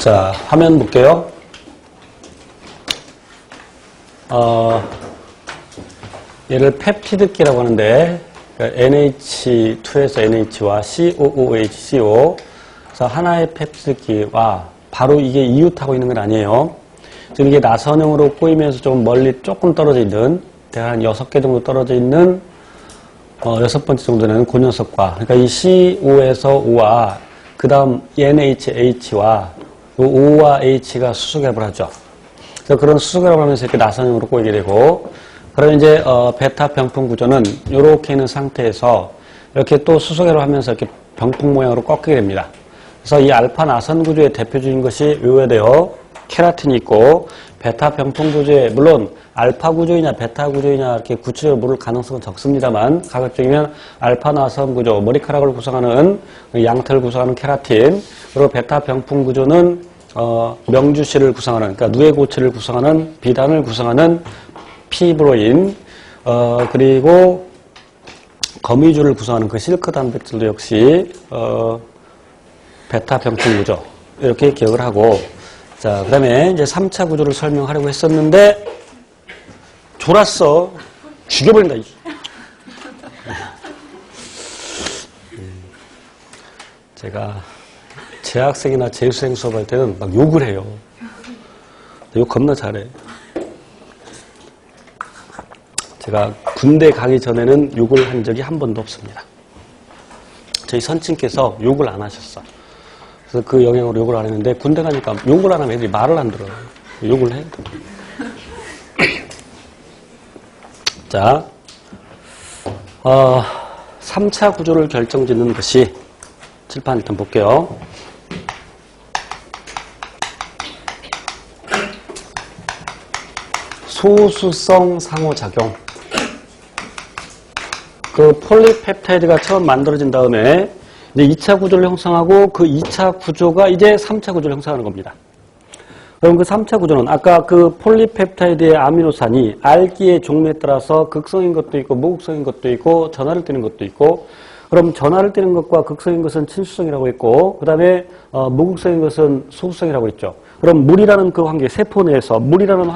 자, 화면 볼게요. 어, 얘를 펩티드기라고 하는데 그러니까 NH2에서 NH와 COOH, CO 그래서 하나의 펩티드기와 바로 이게 이웃하고 있는 건 아니에요. 지금 이게 나선형으로 꼬이면서 좀 멀리 조금 떨어져 있는 대략 한 6개 정도 떨어져 있는 어, 여섯 번째 정도는 고녀석과 그러니까 이 CO에서 O와 그 다음 NHH와 O와 H가 수소결합을 하죠. 그래서 그런 수소결합을 하면서 이렇게 나선형으로 꼬이게 되고 그럼 이제 어, 베타 병풍 구조는 이렇게 있는 상태에서 이렇게 또 수소결합을 하면서 이렇게 병풍 모양으로 꺾이게 됩니다. 그래서 이 알파 나선 구조의 대표적인 것이 요에데요. 케라틴이 있고 베타 병풍 구조에 물론 알파 구조이냐 베타 구조이냐 이렇게 구체적으로 모를 가능성은 적습니다만 가급적이면 알파 나선 구조 머리카락을 구성하는 양털을 구성하는 케라틴 그리고 베타 병풍 구조는 어, 명주실을 구성하는 그러니까 누에고체를 구성하는 비단을 구성하는 피브로인 어, 그리고 거미줄을 구성하는 그 실크 단백질도 역시 어, 베타 병풍 구조 이렇게 기억을 하고. 자 그다음에 이제 3차 구조를 설명하려고 했었는데 졸았어. 죽여버린다 이. 음, 제가 재학생이나 재수생 수업할 때는 막 욕을 해요 욕 겁나 잘해 제가 군대 가기 전에는 욕을 한 적이 한 번도 없습니다 저희 선친께서 욕을 안 하셨어 그래서 그 영향으로 욕을 안 했는데 군대 가니까 욕을 안 하면 애들이 말을 안 들어요. 욕을 해. 자, 어, 3차 구조를 결정 짓는 것이 칠판 일단 볼게요. 소수성 상호작용. 그 폴리펩타이드가 처음 만들어진 다음에 이제 2차 구조를 형성하고 그 2차 구조가 이제 3차 구조를 형성하는 겁니다. 그럼 그 3차 구조는 아까 그 폴리펩타이드의 아미노산이 알기의 종류에 따라서 극성인 것도 있고 무극성인 것도 있고 전하를 띠는 것도 있고 그럼 전하를 띠는 것과 극성인 것은 친수성이라고 했고 그 다음에 어, 무극성인 것은 소극성이라고 했죠. 그럼 물이라는 그 환경, 세포 내에서 물이라는 환경